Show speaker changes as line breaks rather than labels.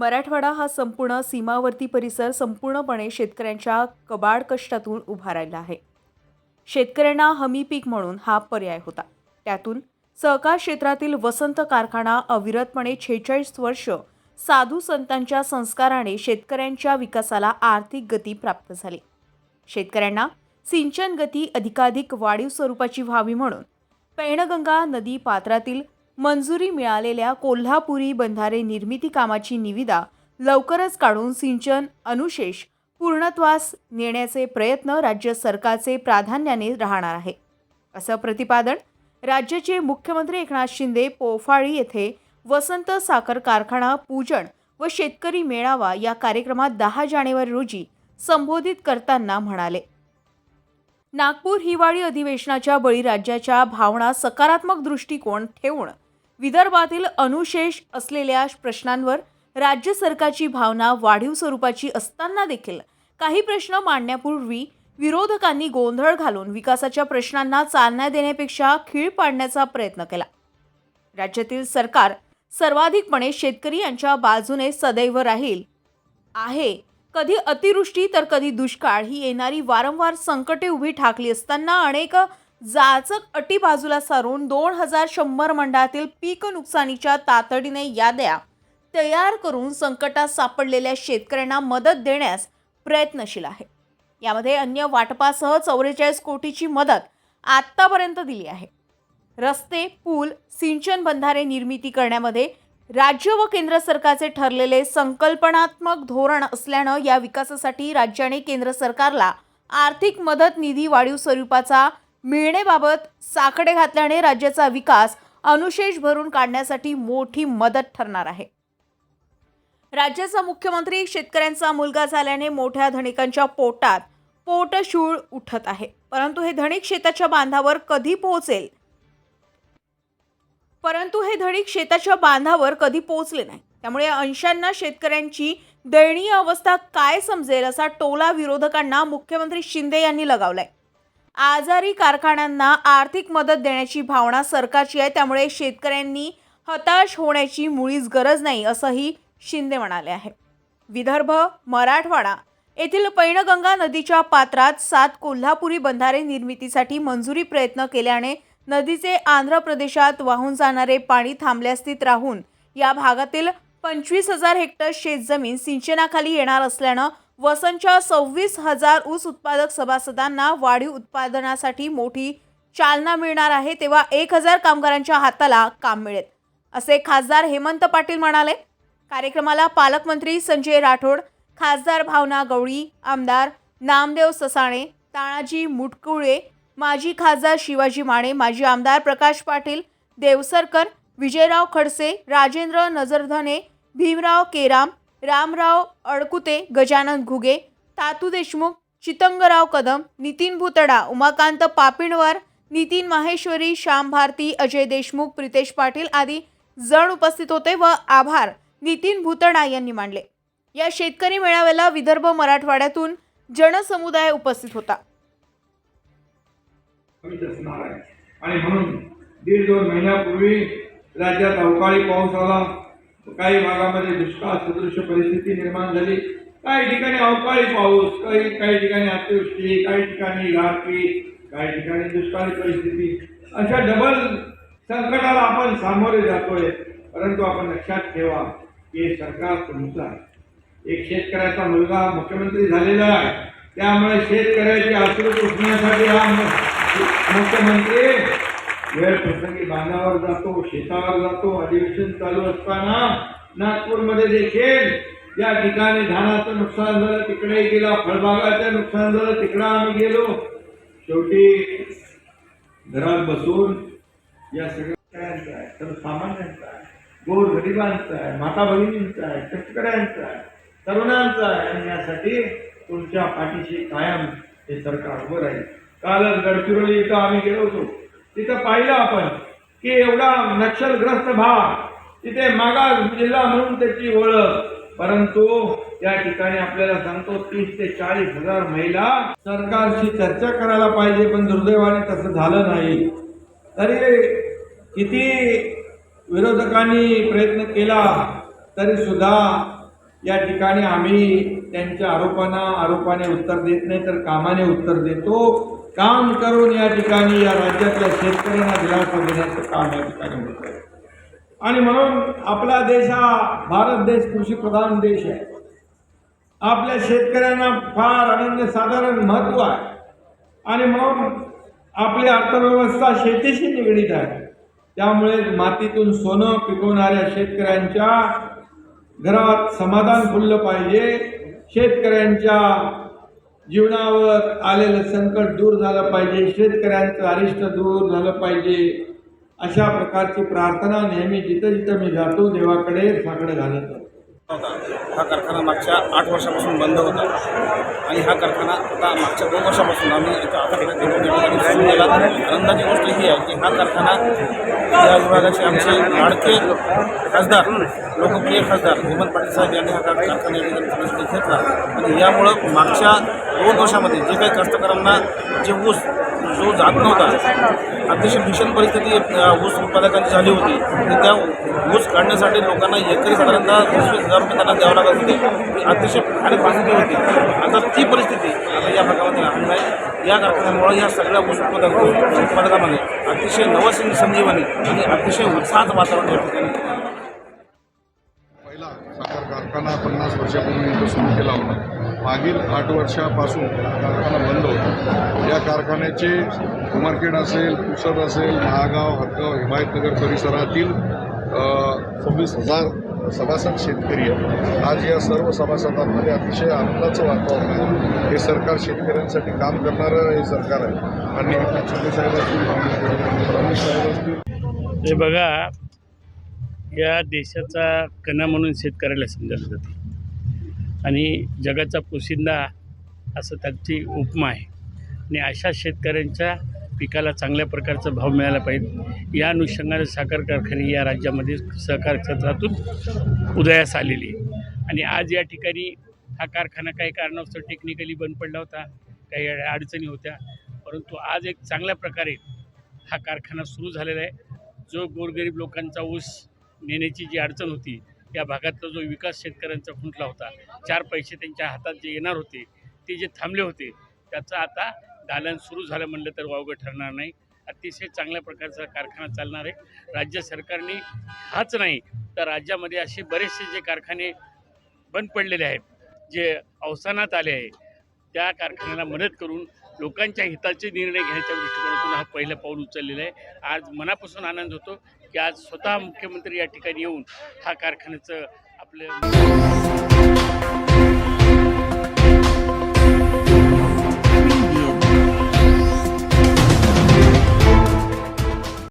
मराठवाडा हा संपूर्ण सीमावर्ती परिसर संपूर्णपणे शेतकऱ्यांच्या कबाड कष्टातून उभा राहिला आहे. शेतकऱ्यांना हमी पीक म्हणून हा पर्याय होता. त्यातून सहकार क्षेत्रातील वसंत कारखाना अविरतपणे छेचाळीस वर्ष साधू संतांच्या संस्काराने शेतकऱ्यांच्या विकासाला आर्थिक गती प्राप्त झाली. शेतकऱ्यांना सिंचन गती अधिकाधिक वाढीव स्वरूपाची व्हावी म्हणून पैणगंगा नदी पात्रातील मंजुरी मिळालेल्या कोल्हापुरी बंधारे निर्मिती कामाची निविदा लवकरच काढून सिंचन अनुशेष पूर्णत्वास नेण्याचे प्रयत्न राज्य सरकारचे प्राधान्याने राहणार आहे. असं प्रतिपादन राज्याचे मुख्यमंत्री एकनाथ शिंदे पोफाळी येथे वसंत साखर कारखाना पूजन व शेतकरी मेळावा या कार्यक्रमात दहा जानेवारी रोजी संबोधित करताना म्हणाले. नागपूर हिवाळी अधिवेशनाच्या बळी राज्याच्या भावना सकारात्मक दृष्टिकोन ठेवून विदर्भातील अनुशेष असलेल्या प्रश्नांवर राज्य सरकारची भावना वाढीव स्वरूपाची असताना देखील काही प्रश्न मांडण्यापूर्वी विरोधकांनी गोंधळ घालून विकासाच्या प्रश्नांना चालना देण्यापेक्षा खीळ पाडण्याचा प्रयत्न केला. राज्यातील सरकार सर्वाधिकपणे शेतकरी यांच्या बाजूने सदैव राहील. आहे. कधी अतिवृष्टी तर कधी दुष्काळ ही येणारी वारंवार संकटे उभी ठाकली असताना अनेक जाचक अटी बाजूला सारून दोन हजार शंभर मंडळातील पीक नुकसानीच्या तातडीने याद्या तयार करून संकटात सापडलेल्या शेतकऱ्यांना मदत देण्यास प्रयत्नशील आहे. यामध्ये अन्य वाटपासह चौवेचाळीस कोटीची मदत आत्तापर्यंत दिली आहे. रस्ते पूल सिंचन बंधारे निर्मिती करण्यामध्ये राज्य व केंद्र सरकारचे ठरलेले संकल्पनात्मक धोरण असल्यानं या विकासासाठी राज्याने केंद्र सरकारला आर्थिक मदत निधी वाढीव स्वरूपाचा मिळणेबाबत साकडे घातल्याने राज्याचा विकास अनुशेष भरून काढण्यासाठी मोठी मदत ठरणार आहे. राज्याचा मुख्यमंत्री शेतकऱ्यांचा मुलगा झाल्याने मोठ्या धनिकांच्या पोटात पोटशूळ उठत आहे. परंतु हे धनिक शेताच्या बांधावर कधी पोहोचेल? परंतु हे धनिक शेताच्या बांधावर कधी पोहोचले नाही. त्यामुळे अंशांना शेतकऱ्यांची दयनीय अवस्था काय समजेल असा टोला विरोधकांना मुख्यमंत्री शिंदे यांनी लगावलाय. आजारी कारखान्यांना आर्थिक मदत देण्याची भावना सरकारची आहे. त्यामुळे शेतकऱ्यांनी हताश होण्याची मुळीच गरज नाही असंही शिंदे म्हणाले आहे विदर्भ मराठवाडा येथील पैणगंगा नदीच्या पात्रात सात कोल्हापुरी बंधारे निर्मितीसाठी मंजुरी प्रयत्न केल्याने नदीचे आंध्र प्रदेशात वाहून जाणारे पाणी थांबल्या स्थित राहून या भागातील पंचवीस हजार हेक्टर शेतजमीन सिंचनाखाली येणार असल्यानं वसंतच्या सव्वीस हजार ऊस उत्पादक सभासदांना वाढीव उत्पादनासाठी मोठी चालना मिळणार आहे तेव्हा एक हजार कामगारांच्या हाताला काम मिळेल असे खासदार हेमंत पाटील म्हणाले. कार्यक्रमाला पालकमंत्री संजय राठोड खासदार भावना गवळी आमदार नामदेव ससाणे तानाजी मुटकुळे माजी खासदार शिवाजी माने माजी आमदार प्रकाश पाटील देवसरकर विजयराव खडसे राजेंद्र नजरधने भीमराव केराम रामराव अडकुते गजानन घुगे तातू देशमुख चितंगराव कदम नितीन भुतडा उमाकांत पापिणवर नितीन माहेश्वरी श्याम भारती अजय देशमुख प्रितेश पाटील आदी जण उपस्थित होते व आभार नितीन भुतडा यांनी मांडले या शेतकरी मेळाव्याला विदर्भ मराठवाड्यातून जनसमुदाय उपस्थित होता.
आणि म्हणून दीड दोन महिन्यापूर्वी राज्यात अवकाळी पाऊस आला. काही भागामध्ये दुष्काळ सदृश परिस्थिती निर्माण झाली. काही ठिकाणी अवकाळी पाऊस काही काही ठिकाणी अतिवृष्टी काही ठिकाणी गारपी काही ठिकाणी दुष्काळी परिस्थिती. अशा डबल संकटाला आपण सामोरे जातोय. परंतु आपण लक्षात ठेवा की हे सरकार तुमचं आहे. एक शेतकऱ्याचा मुलगा मुख्यमंत्री झालेला आहे. त्यामुळे शेतकऱ्याची आश्रू पुसण्यासाठी हा मुख्यमंत्री वेळ प्रसंगी बांधावर जातो शेतावर जातो अधिवेशन चालू असताना नागपूरमध्ये देखील या ठिकाणी धानाचं नुकसान झालं तिकडे गेला फळबागाचं नुकसान झालं तिकडं आम्ही गेलो. शेवटी घरात बसून या सगळ्यांचा आहे. सर्वसामान्यांचं आहे. गोर गरिबांचं आहे माता भगिनींचा आहे शेतकऱ्यांचा आहे तरुणांचा आहे. आणि यासाठी तुमच्या पाठीशी कायम हे सरकार उभं राहील. कालच गडचिरोली इथं आम्ही गेलो होतो. तिथं पाहिलं आपण की एवढा नक्षलग्रस्त भाग तिथे मागास जिल्हा म्हणून त्याची ओळख. परंतु या ठिकाणी आपल्याला सांगतो तीस ते चाळीस हजार महिला सरकारशी चर्चा करायला पाहिजे पण दुर्दैवाने तसं झालं नाही. तरी किती विरोधकांनी प्रयत्न केला तरी सुद्धा या ठिकाणी आम्ही त्यांच्या आरोपांना आरोपाने उत्तर देत नाही तर कामाने उत्तर देतो. काम करून या ठिकाणी या राज्यातल्या शेतकऱ्यांना दिलासा देण्याचं काम या ठिकाणी होत आहे. आणि म्हणून आपला देश हा भारत देश कृषीप्रधान देश आहे. आपल्या शेतकऱ्यांना फार अनन्यसाधारण महत्त्व आहे. आणि म्हणून आपली अर्थव्यवस्था शेतीशी निगडीत आहे. त्यामुळे मातीतून सोनं पिकवणाऱ्या शेतकऱ्यांच्या घरात समाधान फुललं पाहिजे. शेतकऱ्यांच्या जीवनावर आलेलं संकट दूर झालं पाहिजे शेतकऱ्यांचं अरिष्ट दूर झालं पाहिजे अशा प्रकारची प्रार्थना नेहमी जिथं जिथं मी जातो देवाकडे साकडं घालत. जातो
होता. हा कारखाना मागच्या आठ वर्षापासून बंद होता. आणि हा कारखाना आता मागच्या दोन वर्षापासून आम्ही इथं आता केला आनंदाची गोष्ट ही आहे की हा कारखाना या विभागाचे आमचे लाडके खासदार लोकप्रिय खासदार हेमंत पाटील साहेब यांनी हा कारखाना या ठिकाणी घेतला. आणि यामुळं मागच्या दोन वर्षामध्ये जे काही कष्टकऱ्यांना जे ऊस जो जात नव्हता अतिशय भीषण परिस्थिती ऊस उत्पादकांची झाली होती. त्या ऊस काढण्यासाठी लोकांना एकरी साधारणतः पंचवीस त्यांना द्यावं लागत होते अतिशय आणि परिस्थिती होती. आता ती परिस्थिती आता या भागामध्ये राहणार नाही या कारखान्यामुळे या सगळ्या गोष्टी उत्पादक उत्पादकामध्ये अतिशय नवसिंग संजीवनी आणि अतिशय उत्साहात वातावरण या ठिकाणी
पहिला साखर कारखाना पन्नास वर्षापूर्वी इथं सुरू केला होता. मागील आठ वर्षापासून कारखाना बंद होता. या कारखान्याचे उमरखेड असेल पुसद असेल महागाव हदगाव हिमायतनगर परिसरातील सव्वीस हजार सभासद शेतकरी आहे आज या सर्व सभासदांमध्ये अतिशय आनंदाचं वातावरण आहे. हे सरकार शेतकऱ्यांसाठी काम करणारं हे सरकार आहे. आणि शिंदे साहेब असतील साहेब असतील
हे बघा या देशाचा कणा म्हणून शेतकऱ्याला समजलं जाते. आणि जगाचा पोशिंदा असं त्यांची उपमा आहे. आणि अशा शेतकऱ्यांच्या पिकाला चांगल्या प्रकारचा भाव मिळाला पाहिजे. या अनुषंगाने साखर कारखाने या राज्यामध्ये सहकार क्षेत्रातून उदयास आलेली आहे. आणि आज या ठिकाणी हा कारखाना काही कारणास्तव टेक्निकली बंद पडला होता काही अडचणी होत्या. परंतु आज एक चांगल्या प्रकारे हा कारखाना सुरू झालेला आहे. जो गोरगरीब लोकांचा ऊस नेण्याची जी अडचण होती या भागातला जो विकास शेतकऱ्यांचा खुंटला होता चार पैसे त्यांच्या हातात जे येणार होते ते जे थांबले होते त्याचं आता दालन सुरू झालं म्हणलं तर वावगं ठरणार नाही. अतिशय चांगल्या प्रकारचा कारखाना चालणार आहे. राज्य सरकारने हाच नाही तर राज्यामध्ये असे बरेचसे जे कारखाने बंद पडलेले आहेत जे अवसानात आले आहे त्या कारखान्याला मदत करून लोकांच्या हिताचे निर्णय घ्यायच्या दृष्टिकोनातून हा पहिलं पाऊल उचललेलं आहे. आज मनापासून आनंद होतो की आज स्वतः मुख्यमंत्री या ठिकाणी येऊन हा कारखान्याचं आपलं